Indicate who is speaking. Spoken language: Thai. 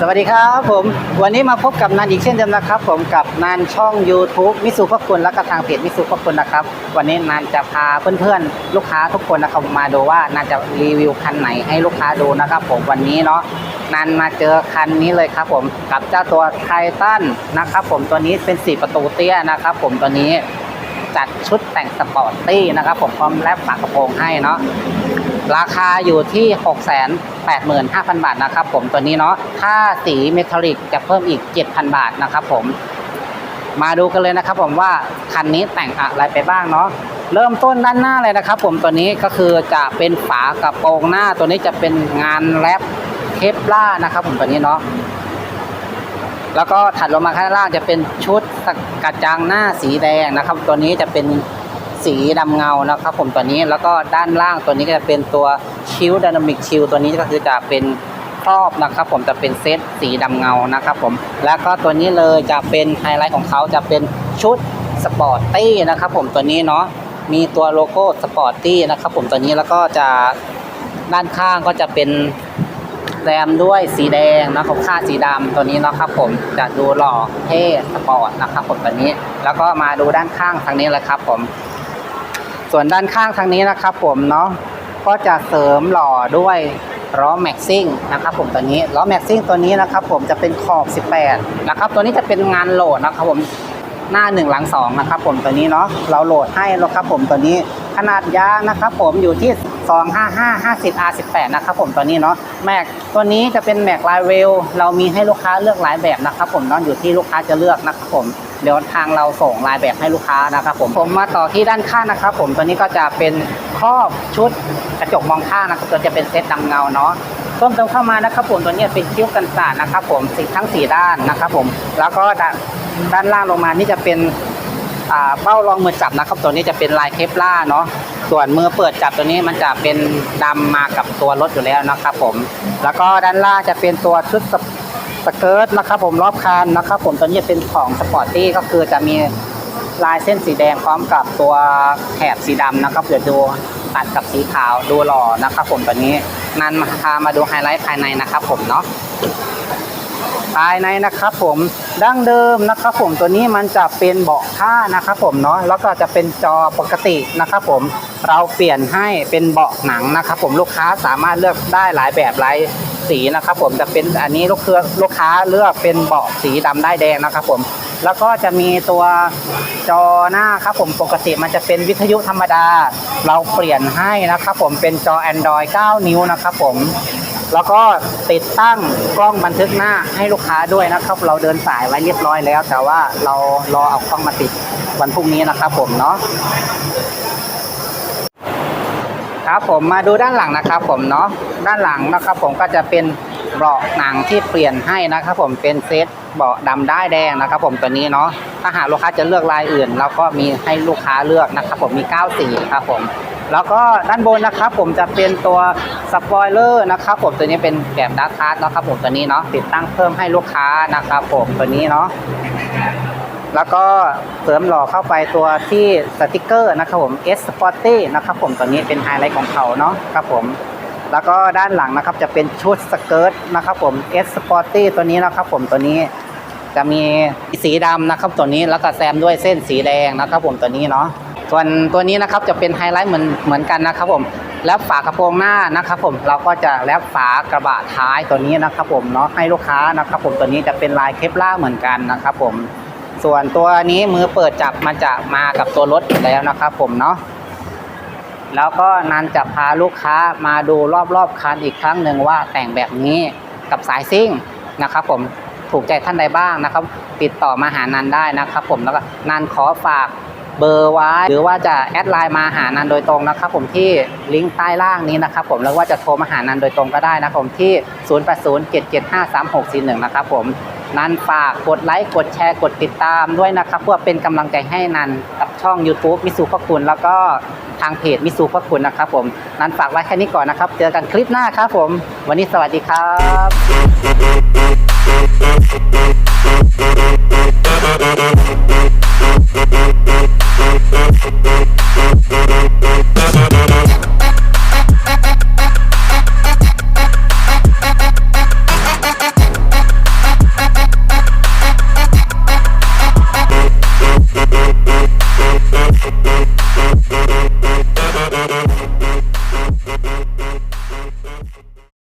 Speaker 1: สวัสดีครับผม วันนี้มาพบกับนันอีกเช่นเดิมนะครับ ผมกับนันช่อง YouTube มิสุพคุณและก็ทางเพจมิสุพคุณนะครับ วันนี้นันจะพาเพื่อนๆ ลูกค้าทุกคนนะครับมาดูว่านันจะรีวิวคันไหนให้ลูกค้าดูนะครับ ผมวันนี้เนาะนันมาเจอคันนี้เลยครับ ผมกับเจ้าตัวไททันนะครับ ผมตัวนี้เป็น 4 ประตูเตี้ยนะครับ ผมตัวนี้จัดชุดแต่งสปอร์ตตี้นะครับ ผมพร้อมแลบฝากระโปรงให้เนาะ ราคาอยู่ที่ 685,000 บาทนะครับผมตัวนี้เนาะถ้าสีเมทัลลิกจะเพิ่มอีก 7,000 บาทนะครับผม มาดูกันเลยนะครับผมว่าคันนี้แต่งอะไรไปบ้างเนาะเริ่มต้นด้านหน้าเลยนะครับผมตัวนี้ก็คือจะเป็นฝากระโปรงหน้าตัวนี้จะเป็นงานแรปเคปล่านะครับผมตัวนี้เนาะแล้วก็ถัดลงมาข้างล่างจะเป็นชุดกระจังหน้าสีแดงนะครับ ตัวนี้จะเป็น สีดำเงานะครับ ผมตัวนี้แล้วก็ด้านล่างตัวนี้ก็จะเป็นตัวชิลด y นามิกชิลตัวนี้ก็คือจะเป็นครอบนะครับ ผมจะเป็นเซตสีดำเงานะครับ ผมแล้วก็ตัวนี้เลยจะเป็นไฮไลท์ของเขาจะเป็นชุดสปอร์ตตี้นะครับ ผมตัวนี้เนาะมีตัวโลโก้สปอร์ตตี้นะครับ ผมตัวนี้แล้วก็จะด้านข้างก็จะเป็นแรมด้วยสีแดงนะครับค่าสีดำตัวนี้นะครับผมจะดูหล่อเท่สปอร์ตนะครับผมตัวนี้ แล้วก็มาดูด้านข้างทางนี้เลยครับผม ส่วนด้านข้างทางนี้นะครับผมเนาะก็จะเสริมหล่อด้วยล้อแม็กซิ่งนะครับผมตัวนี้ล้อแม็กซิ่งตัวนี้นะครับผมจะเป็นขอบ 18 นะครับ ตัวนี้จะเป็นงานโหลดนะครับผมหน้า 1 หลัง 2 นะครับผมตัวนี้เนาะเราโหลดให้แล้วครับผมตัวนี้ขนาดยางนะครับผมอยู่ที่ 255 50 R18 นะครับผมตัวนี้เนาะแม็กตัวนี้จะเป็นแม็กลายเวลเรามีให้ลูกค้าเลือกหลายแบบนะครับผมเนาะอยู่ที่ลูกค้าจะเลือกนะครับผม เดี๋ยวทางเราส่งลายแบบให้ลูกค้านะครับผมผมมาต่อที่ด้านข้างนะครับ ผมตัวนี้ก็จะเป็นครอบชุดกระจกมองข้างนะครับตัวจะเป็นเซตดำเงาเนาะเพิ่มเติมเข้ามานะครับผมตัวนี้เป็นคิ้วกันสาดนะครับ ผมสีทั้งสีด้านนะครับผมแล้วก็ด้านานล่างลงมานี่จะเป็นเป้ารองมือจับนะครับ ตัวนี้จะเป็นลายเคปล่าเนาะส่วนมือเปิดจับตัวนี้มันจะเป็นดำมากับตัวรถอยู่แล้วนะครับผม แล้วก็ด้านล่างจะเป็นตัวชุดส สเกิร์ตนะครับผมรอบคันนะครับผมตัวนี้เป็นของสปอร์ตตี้ก็คือจะมีลายเส้นสีแดงพร้อมกับตัวแถบสีดำนะครับเดี๋ยวดูตัดกับสีขาวดูหล่อนะครับผมตัวนี้นันมาพามาดูไฮไลท์ภายในนะครับผมเนาะภายในนะครับผมดั้งเดิมนะครับผมตัวนี้มันจะเป็นเบาะผ้านะครับผมเนาะแล้วก็จะเป็นจอปกตินะครับผมเราเปลี่ยนให้เป็นเบาะหนังนะครับผมลูกค้าสามารถเลือกได้หลายแบบหลาย สีนะครับผมจะเป็นอันนี้ลูกเครือลูกค้าเลือกเป็นเบาะสีดำได้แดงนะครับผมแล้วก็จะมีตัวจอหน้าครับผมปกติมันจะเป็นวิทยุธรรมดา เราเปลี่ยนให้นะครับผมเป็นจอ Android 9 นิ้วนะครับผมแล้วก็ติดตั้งกล้องบันทึกหน้าให้ลูกค้าด้วยนะครับ เราเดินสายไว้เรียบร้อยแล้ว แต่ว่าเรารอเอากล้องมาติดวันพรุ่งนี้นะครับผมเนาะ ครับผมมาดูด้านหลังนะครับผมเนาะด้านหลังนะครับผมก็จะเป็นเบาะหนังที่เปลี่ยนให้นะครับผมเป็นเซตเบาะดำได้ายแดงนะครับผมตัวนี้เนาะถ้าหากลูกค้าจะเลือกลายอื่น เราก็มีให้ลูกค้าเลือกนะครับผมมี 9 สีครับผมแล้วก็ด้านบนนะครับผมจะเป็นตัวสปอยเลอร์นะครับผมตัวนี้เป็นแบบดาร์คาร์ดนะครับผมตัวนี้เนาะติดตั้งเพิ่มให้ลูกค้านะครับผมตัวนี้เนาะ แล้วก็เสริมหล่อเข้าไปตัวที่สติกเกอร์นะครับผม S Sporty นะครับผมตัวนี้เป็นไฮไลท์ของเขาเนาะครับผมแล้วก็ด้านหลังนะครับจะเป็นชุดสเกิร์ตนะครับผม S Sporty ตัวนี้นะครับผมตัวนี้จะมีสีดำนะครับตัวนี้แล้วก็แซมด้วยเส้นสีแดงนะครับผมตัวนี้เนาะส่วนตัวนี้นะครับจะเป็นไฮไลท์เหมือนเหมือนกันนะครับผมแล้วฝากระโปรงหน้านะครับผมเราก็จะแล้วฝากระบะท้ายตัวนี้นะครับผมเนาะให้ลูกค้านะครับผมตัวนี้จะเป็นลายเคปล่าเหมือนกันนะครับผม ส่วนตัวนี้มือเปิดจับมันจะมากับตัวรถอยู่แล้วนะครับผมเนาะแล้วก็นันจะพาลูกค้ามาดูรอบๆคันอีกครั้งหนึ่งว่าแต่งแบบนี้กับสายซิ่งนะครับ ผมถูกใจท่านใดบ้างนะครับ ติดต่อมาหานันได้นะครับ ผมแล้วก็นันขอฝากเบอร์ไว้หรือว่าจะแอดไลน์มาหานันโดยตรงนะครับ ผมที่ลิงก์ใต้ล่างนี้นะครับ ผมแล้วว่าจะโทรมาหานันโดยตรงก็ได้นะครับผมที่ 0807753641 นะครับผม นันฝากกดไลค์กดแชร์กดติดตามด้วยนะครับเพื่อเป็นกำลังใจให้นันกับช่อง YouTube มิสูพ่อคุณ แล้วก็ทางเพจมิสูพ่อคุณนะครับผมนันฝากไว้แค่นี้ก่อนนะครับ เจอกันคลิปหน้าครับผม วันนี้สวัสดีครับ